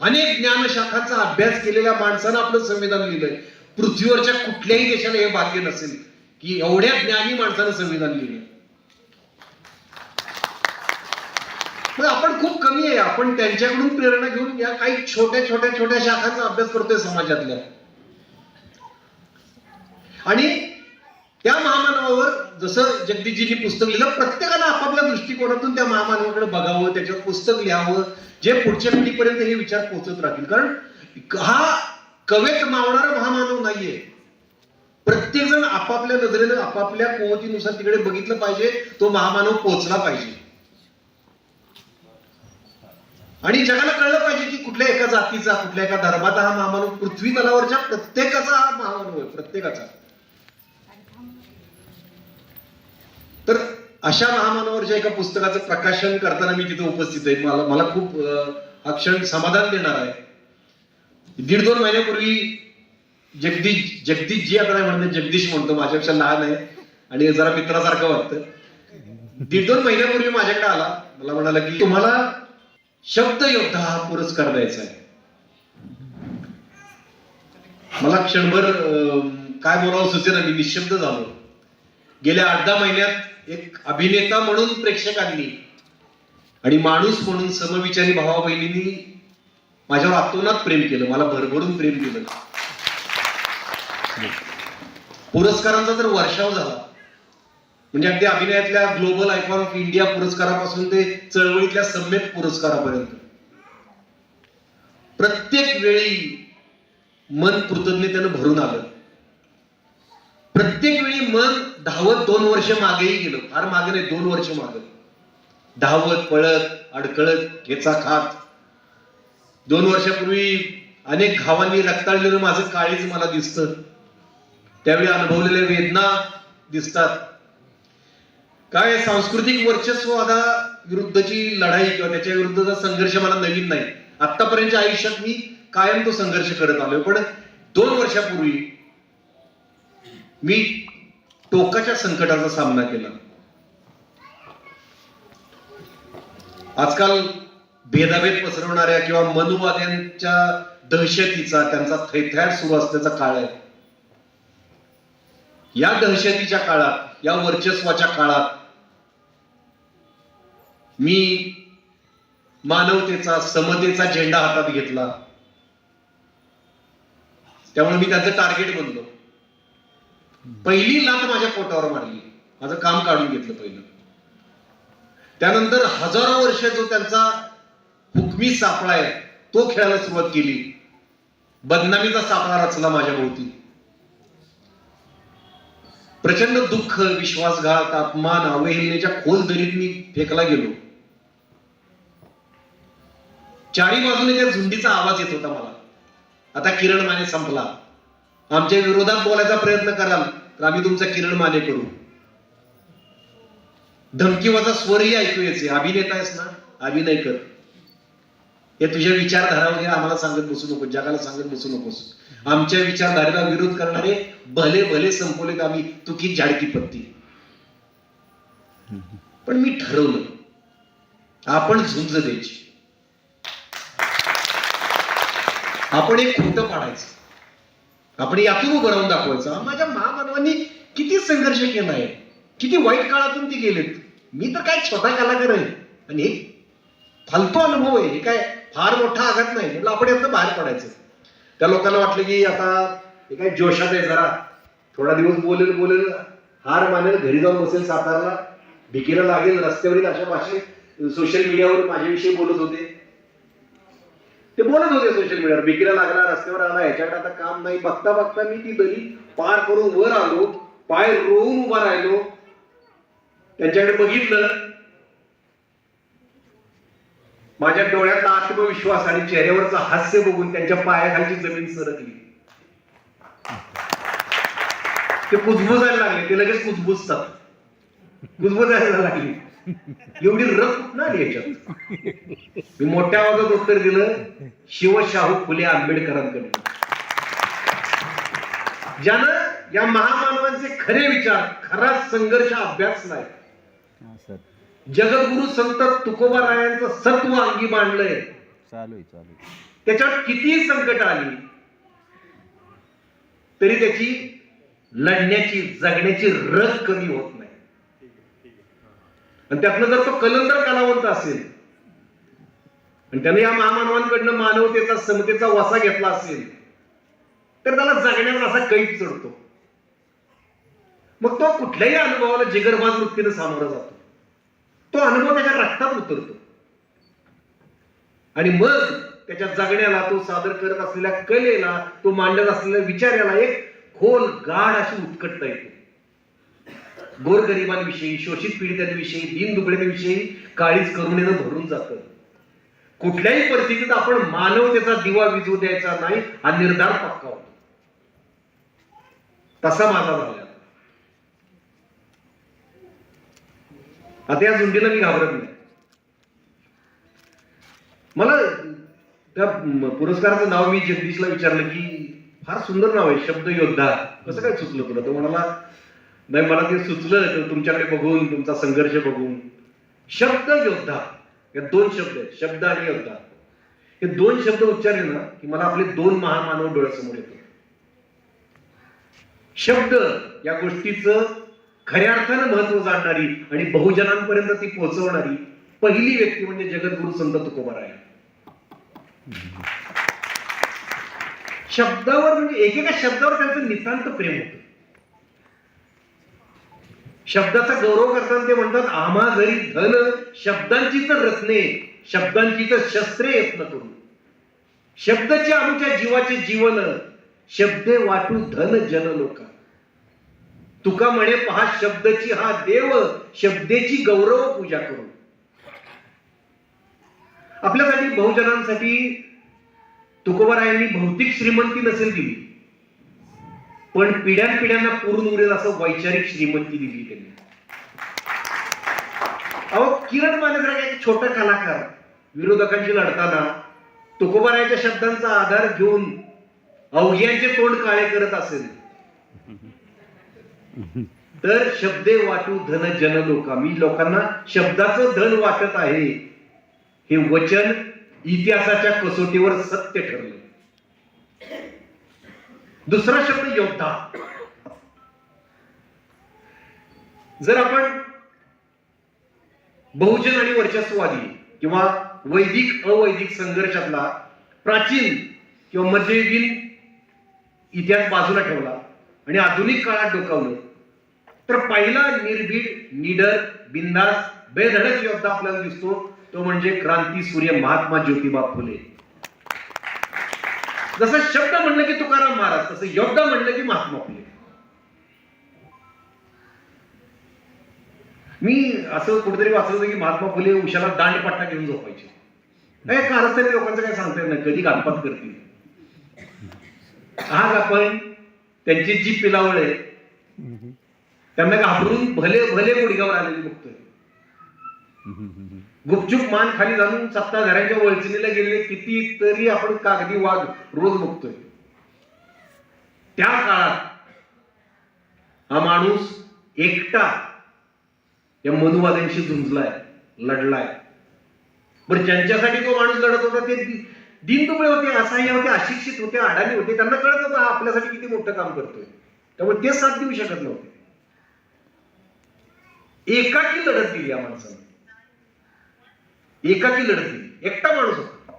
अनेक ज्ञानशाखांचा अभ्यास केलेल्या माणसानं आपलं संविधान लिहिलंय. पृथ्वीवरच्या कुठल्याही देशाला हे भाग्य नसेल की एवढ्या ज्ञानी माणसानं संविधान लिहिलं आपण खूप कमी आहे. आपण त्यांच्याकडून प्रेरणा घेऊन या काही छोट्या छोट्या छोट्या शाखांचा अभ्यास करतोय समाजातल्या. आणि त्या महामानवावर जसं जगदीशजींनी पुस्तक लिहिलं प्रत्येकानं आपापल्या दृष्टिकोनातून त्या महामानवाकडे बघावं त्याच्यावर पुस्तक लिहावं जे पुढच्या पिढीपर्यंत हे विचार पोहोचत राहतील. कारण हा कवेत मावणारा महामानव नाहीये. प्रत्येक जण आपापल्या नजरेनं आपापल्या कुवतीनुसार तिकडे बघितलं पाहिजे तो महामानव पोहोचला पाहिजे. आणि जगाला कळलं पाहिजे की कुठल्या एका जातीचा कुठल्या एका धर्माचा हा महामानव पृथ्वी तलावरच्या प्रत्येकाचा हा महामानव आहे प्रत्येकाचा. तर अशा महामानवावरच्या एका पुस्तकाचं प्रकाशन करताना मी तिथे उपस्थित आहे मला मला खूप हा क्षण समाधान देणार आहे. दीड दोन महिन्यापूर्वी जगदीश जगदीश जी आता म्हणते जगदीश म्हणतो माझ्यापेक्षा लहान आहे आणि जरा मित्रासारखं वाटतं. दीड दोन महिन्यापूर्वी माझ्याकडे आला मला म्हणाला की तुम्हाला शब्द योद्धा हा पुरस्कार द्यायचा आहे. मला क्षणभर अं, काय बोलावं सुचेना मी निशब्द झालो. गेल्या आठ दहा महिन्यात एक अभिनेता म्हणून प्रेक्षकांनी आणि माणूस म्हणून समविचारी भावा बहिणींनी माझ्यावर आतोनात प्रेम केलं मला भरभरून प्रेम केलं. पुरस्कारांचा तर वर्षाव झाला. म्हणजे अगदी अभिनयातल्या ग्लोबल आयकॉन ऑफ इंडिया पुरस्कारापासून ते चळवळीतल्या सम्यक पुरस्कारापर्यंत. प्रत्येक वेळी मन कृतज्ञतेनं भरून आलं. प्रत्येक वेळी मन धावत दोन वर्ष मागेही गेलो. फार मागे नाही दोन वर्ष मागे. धावत पळत अडकळत ठेचा खात. दोन वर्षापूर्वी अनेक घावांनी रक्ताळलेलं माझं काळीच मला दिसतं. त्यावेळी अनुभवलेल्या वेदना दिसतात. काय सांस्कृतिक वर्चस्ववादा विरुद्धची लढाई किंवा त्याच्या विरुद्धचा संघर्ष मला नवीन नाही. आतापर्यंतच्या आयुष्यात मी कायम तो संघर्ष करत आलोय. पण दोन वर्षापूर्वी मी टोकाच्या संकटाचा सामना केला. आजकाल भेदाभेद पसरवणाऱ्या किंवा मनुवाद्यांच्या दहशतीचा त्यांचा थैथयाट सुरू असल्याचा काळ आहे. या दहशतीच्या काळात या वर्चस्वाच्या काळात मी मानवतेचा समतेचा झेंडा हातात घेतला. त्यामुळे मी त्यांचं टार्गेट बनलो. पहिली लाट माझ्या पोटावर मारली. माझं काम काढून घेतलं पहिलं. त्यानंतर हजारो वर्ष जो त्यांचा हुकमी सापळा आहे तो खेळायला सुरुवात केली. बदनामीचा सापळा रचला माझ्या भोवती. प्रचंड दुःख विश्वासघात अपमान अवहेलनेच्या खोल दरीत मी फेकला गेलो. चारी बाजूने त्या झुंडीचा आवाज येत होता मला. आता किरण माने संपला. आमच्या विरोधात बोलायचा प्रयत्न कराल तर आम्ही तुमचा किरण माने करू. धमकीवाचा स्वरही ऐकू यायचे. अभिनेता आहेस ना? अभिनय कर. हे तुझ्या विचारधारा वगैरे आम्हाला सांगत बसू नको जगाला सांगत बसू नकोस. आमच्या विचारधारेला विरोध करणारे भले भले संपवलेत आम्ही तुकी झाडकी पत्ती. पण मी ठरवलं. आपण झुंज द्यायची. आपण एक खोटं पाडायचं. आपण यातून उभं राहून दाखवायचं. माझ्या महामानवांनी किती संघर्ष केला आहे? किती वाईट काळातून ते गेलेत? मी तर काय छोटा कलाकार आहे. आणि फालतू अनुभव आहे. हे काय फार मोठा आघात नाही. म्हटलं आपण यातनं बाहेर पडायचं. त्या लोकांना वाटलं की आता हे काय जोशात आहे जरा. थोडा दिवस बोलेल बोलेल. हार मानेल घरी जाऊन बसेल सातारला. भिकीला लागेल रस्त्यावरील अशा भाषेत सोशल मीडियावर माझ्याविषयी बोलत होते. ते बोलत होते सोशल मीडियावर भिकीला लागला रस्त्यावर आला याच्याकडे आता काम नाही. बघता बघता मी ती दरी पार करून वर आलो पाय रोवून उभा राहिलो. त्यांच्याकडे बघितलं. माझ्या डोळ्यातला आत्मविश्वास आणि चेहऱ्यावरचं हास्य बघून त्यांच्या पायाखालची जमीन सरकली. ते कुजबुजायला लागले. ते लगेच कुजबुजतात. कुजबुजायला लागली. एवढी कुठं आली याच्यात? मी मोठ्या आवाजात उत्तर दिलं शिवशाहू फुले आंबेडकरांकडे. ज्यानं या महामानवांचे खरे विचार खरा संघर्ष अभ्यास नाही. जगद्गुरु संत तुकोबा रायांचं सत्व अंगी मांडलंय. त्याच्यावर कितीही संकट आली तरी त्याची लढण्याची जगण्याची रग कमी होत नाही. आणि त्यातनं जर तो कलंदर कलावंत असेल आणि त्याने या महामानवांकडनं मानवतेचा समतेचा वसा घेतला असेल तर त्याला जगण्यावर असा कैद चढतो. मग तो कुठल्याही अनुभवाला जिगरबाज वृत्तीने सामोरा जातो. तो अनुभव त्याच्या रक्तात उतरतो. आणि मग त्याच्या जगण्याला तो सादर करत असलेल्या कलेला तो मांडत असलेल्या विचाराला एक खोल गाढ अशी उत्कटता येते. गोरगरिबांविषयी शोषित पीडितांविषयी दीन दुबळ्यांविषयी काळीच करुणेनं भरून जातं. कुठल्याही परिस्थितीत आपण मानवतेचा दिवा विजू द्यायचा नाही हा निर्धार पक्का होतो. तसा माझा झाला आता या झुंडीला मी घाबरत नाही. मला त्या पुरस्काराचं नाव मी जगदीशला विचारलं की फार सुंदर नाव आहे शब्द योद्धा कसं काय सुचलं तुला? तो म्हणाला नाही मला ते सुचलं तुमच्याकडे बघून तुमचा संघर्ष बघून. शब्द योद्धा या दोन शब्द आहेत शब्द आणि योद्धा. हे दोन शब्द उच्चारले ना की मला आपले दोन महामानव डोळ्यासमोर येतो शब्द या गोष्टीचं खऱ्या अर्थानं महत्त्व जाणणारी आणि बहुजनांपर्यंत ती पोहोचवणारी पहिली व्यक्ती म्हणजे जगद्गुरु संत आहे. शब्दावर म्हणजे एकेका शब्दावर त्यांचं नितांत प्रेम होतं. शब्दाचा गौरव करताना ते म्हणतात आम्हा घरी धन शब्दांची तर रत्ने शब्दांची तर शस्त्रे यत्न करू शब्दचे आमच्या जीवाचे जीवन शब्दे वाटू धन जन लोका. तुका म्हणे पहा शब्दची हा देव शब्देची गौरव पूजा करू आपल्यासाठी बहुजनांसाठी तुकोबारायांनी भौतिक श्रीमंती नसेल दिली. पण पिढ्यान पिढ्यांना पुरून उरेल असं वैचारिक श्रीमंती दिली त्यांनी. अहो किरण मानेसारखा एक छोटा कलाकार विरोधकांशी लढताना तुकोबारायच्या शब्दांचा आधार घेऊन अवघ्यांचे तोंड काळे करत असेल. तर शब्दे वाटू धन जन लोका. मी लोकांना शब्दाचं धन वाटत आहे. हे वचन इतिहासाच्या कसोटीवर सत्य ठरलं. दुसरा शब्द योद्धा. जर आपण बहुजन आणि वर्चस्ववादी किंवा वैदिक अवैदिक संघर्षातला प्राचीन किंवा मध्ययुगीन इतिहास बाजूला ठेवला आणि आधुनिक काळात डोकावलं तर पहिला निर्भीड निडर बिंदास बेधडक योद्धा आपल्याला दिसतो. तो म्हणजे क्रांती सूर्य महात्मा ज्योतिबा फुले. जसं शब्द म्हणलं की तुकाराम महाराज तसं योद्धा म्हणलं की महात्मा फुले. मी असं कुठेतरी वाचलं होतं की महात्मा फुले उशाला दांडपट्टा घेऊन झोपायचे. काय तरी लोकांचं काय सांगता येत नाही कधी घातपात करतील? आज आपण त्यांची जी पिलावळ आहे त्यांना घाबरून भले भले गुडघ्यावर आलेली बघतोय. गुपचूप मान खाली घालून सत्ताधाऱ्यांच्या वळचणीला गेलेले किती तरी आपण कागदी वाघ रोज बघतोय. त्या काळात हा माणूस एकटा या मनुवाद्यांशी झुंजलाय लढलाय. बरं ज्यांच्यासाठी तो माणूस लढत होता ते दिन दुबळे होते असहाय्य होते अशिक्षित होते अडाणी होते त्यांना कळत होतं आपल्यासाठी किती मोठं काम करतोय. त्यामुळे ते साथ देऊ शकत नव्हते. एकाकी लढत दिली या माणसाने. एकाची लढत एकटा माणूस होता.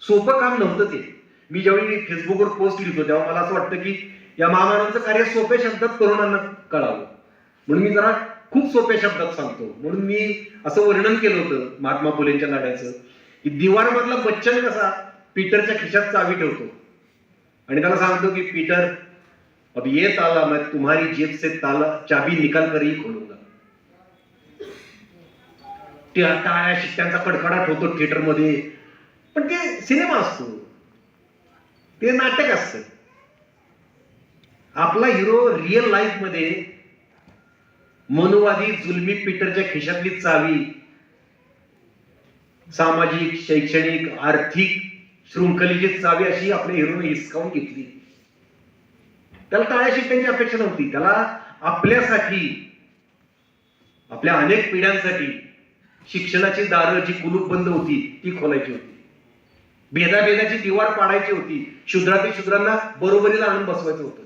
सोपं काम नव्हतं ते. मी ज्यावेळी फेसबुकवर पोस्ट लिहितो तेव्हा मला असं वाटतं की या महामानवांचं कार्य सोप्या शब्दात तरुणांना कळावं. म्हणून मी जरा खूप सोप्या शब्दात सांगतो. म्हणून मी असं वर्णन केलं होतं महात्मा फुलेंच्या लढ्याचं की दिवार मधला बच्चन कसा पीटरच्या खिशात चावी ठेवतो. आणि त्याला सांगतो की पीटर अब ये ताला मैं तुम्हारी जेब से ताला चाबी निकाल कर ही खोलो. टाळ्या शिट्ट्यांचा कडकडाट होतो थिएटरमध्ये पण ते सिनेमा असतो. ते नाटक असतं. आपला हिरो रिअल लाईफमध्ये मनुवादी जुलमी पीटरच्या खिशातली चावी सामाजिक शैक्षणिक आर्थिक शृंखलेची चावी अशी आपल्या हिरोने हिसकावून घेतली. त्याला टाळ्या शिट्ट्यांची अपेक्षा नव्हती. त्याला आपल्यासाठी आपल्या अनेक पिढ्यांसाठी शिक्षणाची दारं जी कुलूप बंद होती ती खोलायची होती. भेदाभेदाची दिवार पाडायची होती. शूद्रातील शूद्रांना बरोबरीला आणून बसवायचं होतं.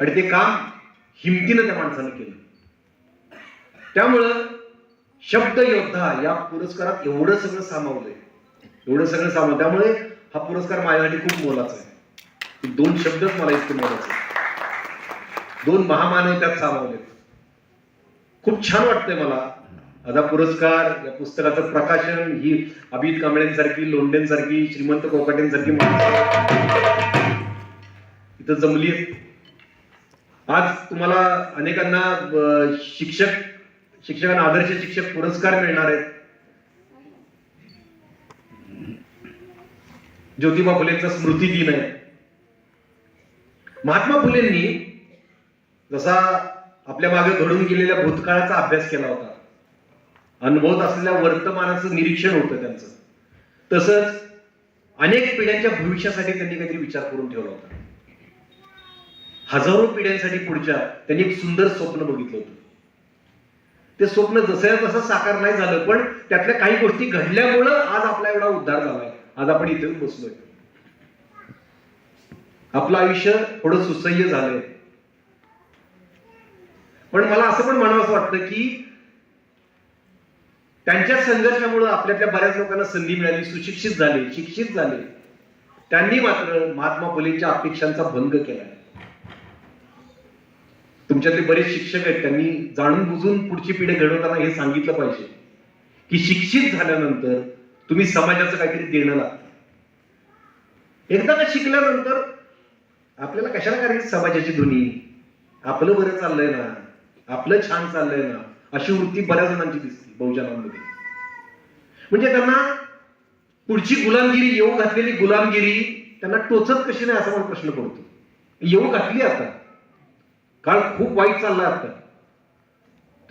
आणि ते काम हिमतीनं त्या माणसानं केलं. त्यामुळं शब्द योद्धा या पुरस्कारात एवढं सगळं सामावलंय. एवढं सगळं सामावलं त्यामुळे हा पुरस्कार माझ्यासाठी खूप मोलाचा आहे. दोन शब्दच मला इतके मोलाचे आहे दोन महामानव त्यात सामावलेत खूप छान वाटतंय मला. आता पुरस्कार या पुस्तकाचं प्रकाशन ही अभित कांबळेंसारखी लोंढेंसारखी श्रीमंत कोकाटेंसारखी माणसं. इथं जमली आज तुम्हाला अनेकांना शिक्षक शिक्षकांना आदर्श शिक्षक पुरस्कार मिळणार आहेत. ज्योतिबा फुलेंचा स्मृती दिन आहे. महात्मा फुलेंनी जसा आपल्या मागे घडून गेलेल्या भूतकाळाचा अभ्यास केला होता. अनुभवत असलेल्या वर्तमानाचं निरीक्षण होतं त्यांचं. तसंच अनेक पिढ्यांच्या भविष्यासाठी त्यांनी काहीतरी विचार करून ठेवला होता. हजारो पिढ्यांसाठी पुढच्या त्यांनी एक सुंदर स्वप्न बघितलं होतं. ते स्वप्न जसं तसं साकार नाही झालं पण त्यातल्या काही गोष्टी घडल्यामुळं आज आपला एवढा उद्धार झालाय. आज आपण इथे बसलोय. आपलं आयुष्य थोडं सुसह्य झालंय. पण मला असं पण म्हणावं वाटतं की त्यांच्या संघर्षामुळे आपल्यातल्या बऱ्याच लोकांना संधी मिळाली सुशिक्षित झाले शिक्षित झाले. त्यांनी मात्र महात्मा फुलेंच्या अपेक्षांचा भंग केला. तुमच्यातले बरेच शिक्षक आहेत त्यांनी जाणून बुजून पुढची पिढी घडवताना हे सांगितलं पाहिजे. की शिक्षित झाल्यानंतर तुम्ही समाजाचं काहीतरी देणं लागतं. एकदा का शिकल्यानंतर आपल्याला कशाला करायची समाजाची धुनी आपलं बरं चाललंय ना. आपलं छान चाललंय ना अशी वृत्ती बऱ्याच जणांची दिसते बहुजनांमध्ये. म्हणजे त्यांना पुढची गुलामगिरी येऊ घातलेली गुलामगिरी त्यांना टोचत कशी नाही असा मला प्रश्न पडतो. येऊ घातली आता. काळ खूप वाईट चाललाय आता.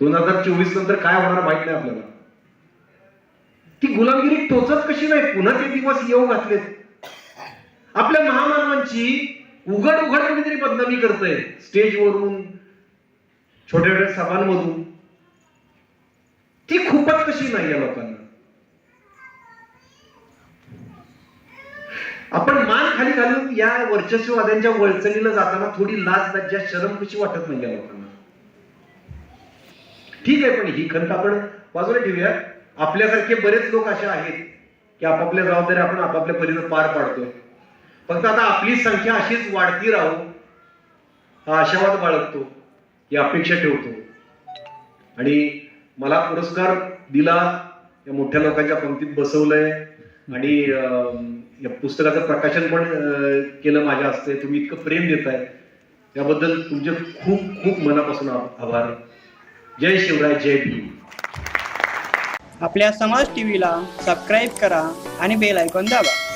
दोन हजार चोवीस नंतर काय होणार माहीत नाही आपल्याला. ती गुलामगिरी टोचत कशी नाही? पुन्हा ते दिवस येऊ घातलेत. आपल्या महामानवांची उघड उघड कोणीतरी बदनामी करतय स्टेजवरून छोट्या छोट्या सभांमधून. ती खूपच कशी नाही या लोकांना. आपण मान खाली घालून या वर्चस्ववाद्यांच्या वळचणीला जाताना थोडी लाज लज्जा शरम कशी वाटत नाही या लोकांना? ठीक आहे पण ही खंत आपण बाजूला ठेवूया आपल्यासारखे बरेच लोक असे आहेत की आपापल्या जबाबदाऱ्या आपण आपापल्या परीनं पार पाडतोय. फक्त आता आपली संख्या अशीच वाढती राहू हा आशावाद बाळगतो. ही अपेक्षा ठेवतो. आणि मला पुरस्कार दिला या मोठ्या लोकांच्या पंक्तीत बसवलंय. आणि अं, या पुस्तकाचं प्रकाशन पण केलं माझ्या हस्ते. तुम्ही इतकं प्रेम देताय. त्याबद्दल तुमचे खूप खूप मनापासून आभार. जय शिवराय जय भीम. आपल्या समाज टीव्हीला सबस्क्राईब करा आणि बेल आयकॉन दाबा.